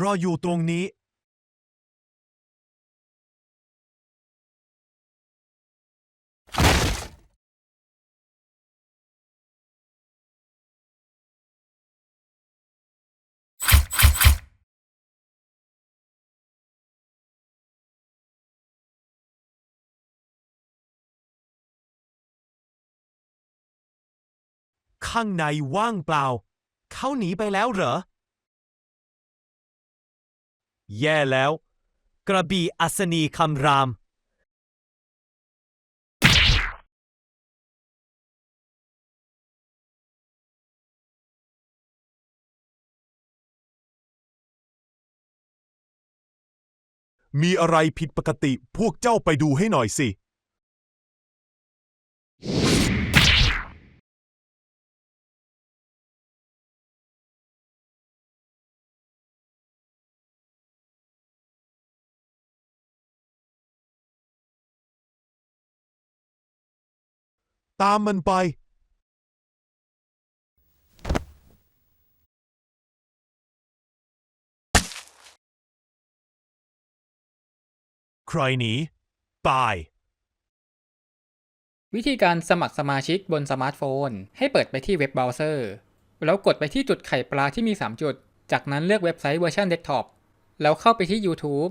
รออยู่ตรงนี้ข้างในว่างเปล่า เขาหนีไปแล้วเหรอ แย่แล้ว กระบี่อัศนีคำราม มีอะไรผิดปกติพวกเจ้าไปดูให้หน่อยสิ ตามมันไป ใครหนีตาย วิธีการสมัครสมาชิกบนสมาร์ทโฟน ให้เปิดไปที่เว็บเบราว์เซอร์ แล้วกดไปที่จุดไข่ปลาที่มี 3 จุด จากนั้นเลือกเว็บไซต์เวอร์ชันเดสก์ท็อป แล้วเข้าไปที่ YouTube